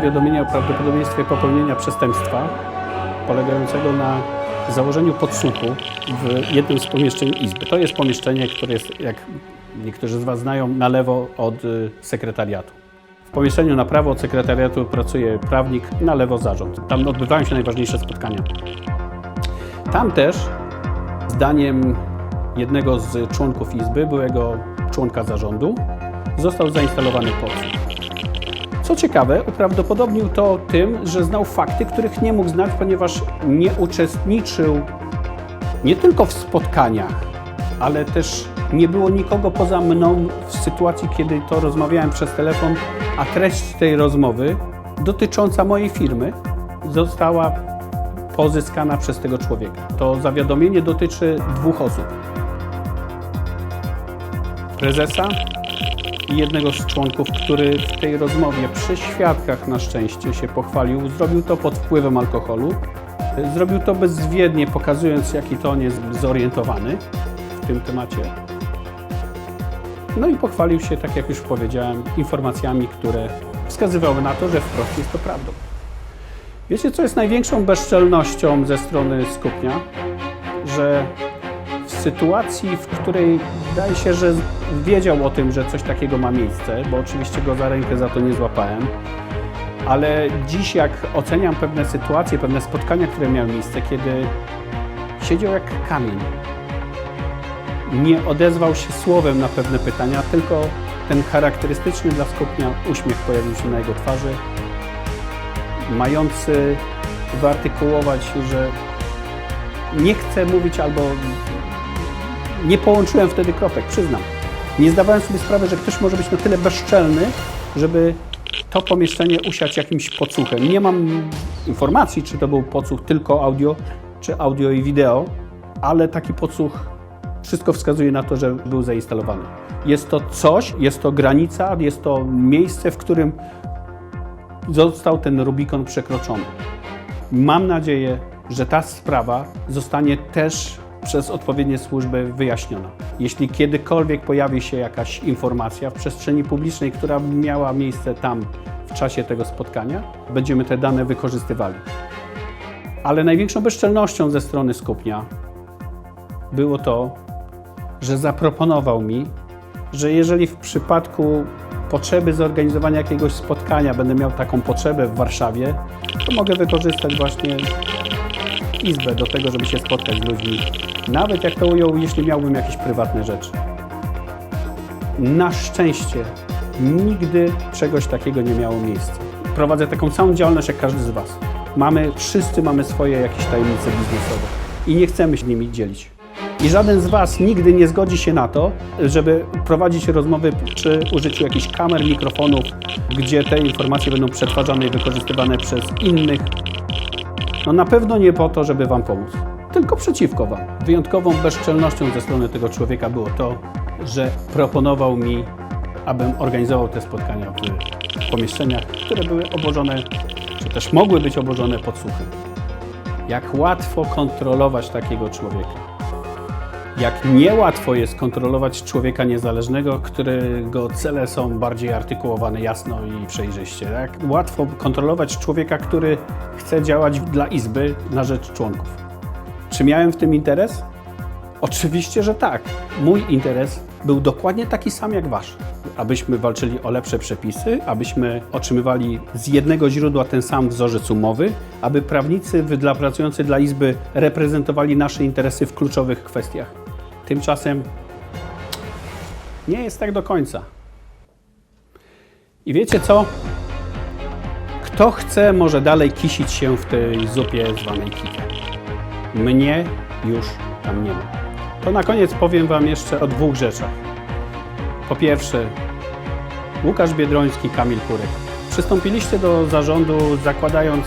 zawiadomienie o prawdopodobieństwie popełnienia przestępstwa polegającego na założeniu podsłuchu w jednym z pomieszczeń Izby. To jest pomieszczenie, które jest, jak niektórzy z Was znają, na lewo od y, sekretariatu. W pomieszczeniu na prawo od sekretariatu pracuje prawnik, na lewo zarząd. Tam odbywają się najważniejsze spotkania. Tam też, zdaniem jednego z członków Izby, byłego członka zarządu, został zainstalowany podsłuch. Co ciekawe, uprawdopodobnił to tym, że znał fakty, których nie mógł znać, ponieważ nie uczestniczył nie tylko w spotkaniach, ale też nie było nikogo poza mną w sytuacji, kiedy to rozmawiałem przez telefon, a treść tej rozmowy dotycząca mojej firmy została pozyskana przez tego człowieka. To zawiadomienie dotyczy dwóch osób. Prezesa jednego z członków, który w tej rozmowie przy świadkach na szczęście się pochwalił. Zrobił to pod wpływem alkoholu. Zrobił to bezwiednie, pokazując, jaki to on jest zorientowany w tym temacie. No i pochwalił się, tak jak już powiedziałem, informacjami, które wskazywały na to, że wprost jest to prawdą. Wiecie, co jest największą bezczelnością ze strony Skupnia? Że sytuacji, w której wydaje się, że wiedział o tym, że coś takiego ma miejsce, bo oczywiście go za rękę za to nie złapałem, ale dziś jak oceniam pewne sytuacje, pewne spotkania, które miały miejsce, kiedy siedział jak kamień, nie odezwał się słowem na pewne pytania, tylko ten charakterystyczny dla Skupnia uśmiech pojawił się na jego twarzy, mający wyartykułować, że nie chce mówić albo nie połączyłem wtedy kropek, przyznam. Nie zdawałem sobie sprawy, że ktoś może być na tyle bezczelny, żeby to pomieszczenie usiać jakimś podsłuchem. Nie mam informacji, czy to był podsłuch tylko audio, czy audio i wideo, ale taki podsłuch wszystko wskazuje na to, że był zainstalowany. Jest to coś, jest to granica, jest to miejsce, w którym został ten Rubikon przekroczony. Mam nadzieję, że ta sprawa zostanie też przez odpowiednie służby wyjaśniona. Jeśli kiedykolwiek pojawi się jakaś informacja w przestrzeni publicznej, która miała miejsce tam w czasie tego spotkania, będziemy te dane wykorzystywali. Ale największą bezczelnością ze strony Skupnia było to, że zaproponował mi, że jeżeli w przypadku potrzeby zorganizowania jakiegoś spotkania będę miał taką potrzebę w Warszawie, to mogę wykorzystać właśnie izbę do tego, żeby się spotkać z ludźmi. Nawet jak to ujął, jeśli miałbym jakieś prywatne rzeczy. Na szczęście nigdy czegoś takiego nie miało miejsca. Prowadzę taką samą działalność jak każdy z Was. Mamy, wszyscy mamy swoje jakieś tajemnice biznesowe i nie chcemy się nimi dzielić. I żaden z Was nigdy nie zgodzi się na to, żeby prowadzić rozmowy przy użyciu jakichś kamer, mikrofonów, gdzie te informacje będą przetwarzane i wykorzystywane przez innych no na pewno nie po to, żeby Wam pomóc, tylko przeciwko Wam. Wyjątkową bezczelnością ze strony tego człowieka było to, że proponował mi, abym organizował te spotkania w pomieszczeniach, które były obłożone, czy też mogły być obłożone podsłuchem. Jak łatwo kontrolować takiego człowieka. Jak niełatwo jest kontrolować człowieka niezależnego, którego cele są bardziej artykułowane jasno i przejrzyście. Jak łatwo kontrolować człowieka, który chce działać dla Izby na rzecz członków. Czy miałem w tym interes? Oczywiście, że tak. Mój interes był dokładnie taki sam jak wasz. Abyśmy walczyli o lepsze przepisy, abyśmy otrzymywali z jednego źródła ten sam wzorzec umowy, aby prawnicy dla pracujący dla Izby reprezentowali nasze interesy w kluczowych kwestiach. Tymczasem nie jest tak do końca. I wiecie co? Kto chce, może dalej kisić się w tej zupie zwanej kikiem. Mnie już tam nie ma. To na koniec powiem Wam jeszcze o dwóch rzeczach. Po pierwsze, Łukasz Biedroński, Kamil Kurek. Przystąpiliście do zarządu zakładając,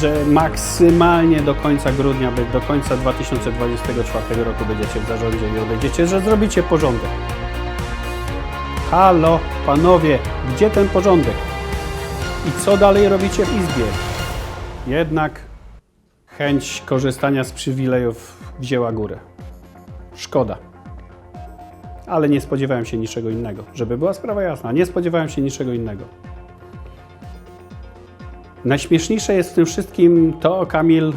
że maksymalnie do końca grudnia, do końca 2024 roku będziecie w zarządzie i odejdziecie, że zrobicie porządek. Halo, panowie, gdzie ten porządek? I co dalej robicie w Izbie? Jednak chęć korzystania z przywilejów wzięła górę. Szkoda. Ale nie spodziewałem się niczego innego. Żeby była sprawa jasna, nie spodziewałem się niczego innego. Najśmieszniejsze jest w tym wszystkim to, Kamil,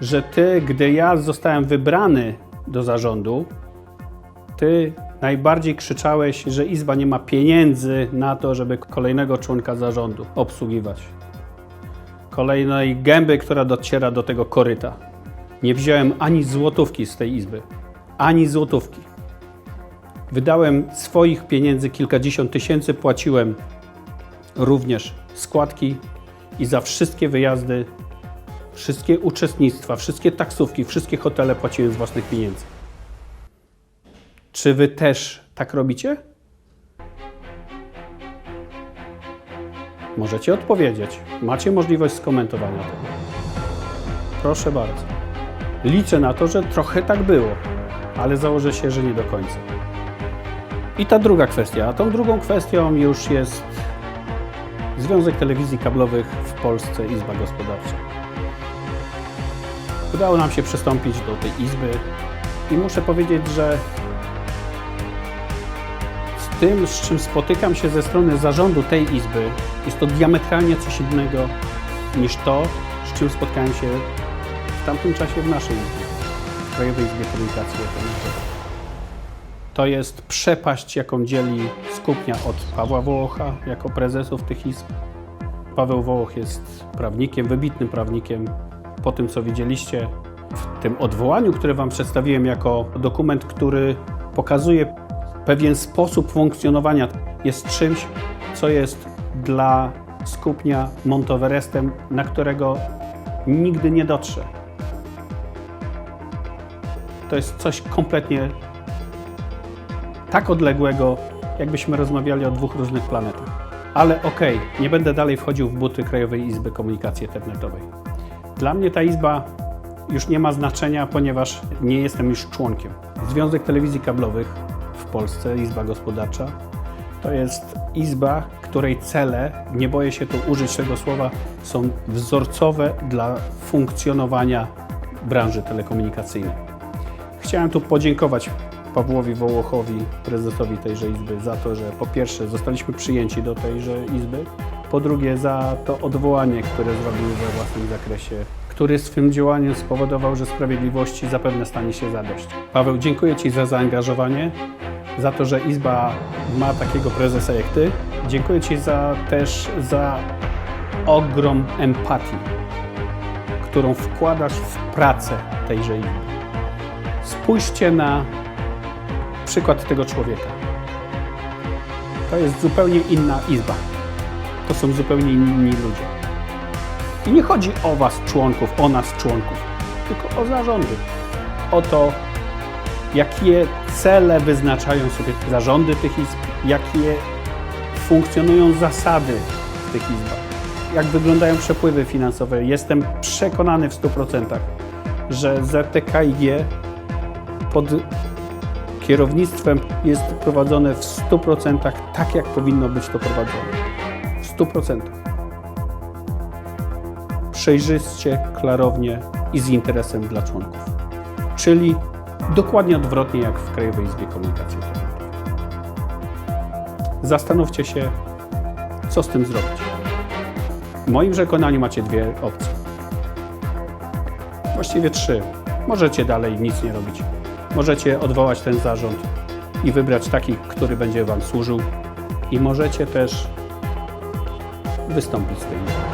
że ty, gdy ja zostałem wybrany do zarządu, ty najbardziej krzyczałeś, że Izba nie ma pieniędzy na to, żeby kolejnego członka zarządu obsługiwać. Kolejnej gęby, która dociera do tego koryta. Nie wziąłem ani złotówki z tej Izby. Ani złotówki. Wydałem swoich pieniędzy kilkadziesiąt tysięcy, płaciłem również składki i za wszystkie wyjazdy, wszystkie uczestnictwa, wszystkie taksówki, wszystkie hotele płaciłem z własnych pieniędzy. Czy wy też tak robicie? Możecie odpowiedzieć. Macie możliwość skomentowania tego. Proszę bardzo. Liczę na to, że trochę tak było, ale założę się, że nie do końca. I ta druga kwestia. A tą drugą kwestią już jest Związek Telewizji Kablowych w Polsce, Izba Gospodarcza. Udało nam się przystąpić do tej izby i muszę powiedzieć, że tym, z czym spotykam się ze strony zarządu tej izby, jest to diametralnie coś innego niż to, z czym spotkałem się w tamtym czasie w naszej izbie, w Krajowej Izbie Komunikacji Elektronicznej. To jest przepaść, jaką dzieli Skupnia od Pawła Wołocha jako prezesów tych izb. Paweł Wołoch jest prawnikiem, wybitnym prawnikiem. Po tym, co widzieliście w tym odwołaniu, które Wam przedstawiłem jako dokument, który pokazuje pewien sposób funkcjonowania, jest czymś, co jest dla Skupnia Montoverestem, na którego nigdy nie dotrze. To jest coś kompletnie tak odległego, jakbyśmy rozmawiali o dwóch różnych planetach. Ale okej, nie będę dalej wchodził w buty Krajowej Izby Komunikacji Internetowej. Dla mnie ta izba już nie ma znaczenia, ponieważ nie jestem już członkiem. Związek Telewizji Kablowych Polsce, Izba Gospodarcza, to jest izba, której cele, nie boję się tu użyć tego słowa, są wzorcowe dla funkcjonowania branży telekomunikacyjnej. Chciałem tu podziękować Pawłowi Wołochowi, prezesowi tejże izby, za to, że po pierwsze zostaliśmy przyjęci do tejże izby, po drugie za to odwołanie, które zrobił we własnym zakresie, który swym działaniem spowodował, że sprawiedliwości zapewne stanie się zadość. Paweł, dziękuję Ci za zaangażowanie, za to, że izba ma takiego prezesa jak Ty. Dziękuję Ci za, też za ogrom empatii, którą wkładasz w pracę tejże izby. Spójrzcie na przykład tego człowieka. To jest zupełnie inna izba. To są zupełnie inni ludzie. I nie chodzi o Was, członków, o nas, członków, tylko o zarządy. O to, jakie cele wyznaczają sobie zarządy tych izb, jakie funkcjonują zasady w tych izbach, jak wyglądają przepływy finansowe. Jestem przekonany w 100%, że ZTKiG pod kierownictwem jest prowadzone w 100% tak, jak powinno być to prowadzone. W 100%. Przejrzyście, klarownie i z interesem dla członków. Czyli dokładnie odwrotnie jak w Krajowej Izbie Komunikacji. Zastanówcie się, co z tym zrobić. W moim przekonaniu macie dwie opcje. Właściwie trzy. Możecie dalej nic nie robić. Możecie odwołać ten zarząd i wybrać taki, który będzie Wam służył. I możecie też wystąpić z tej.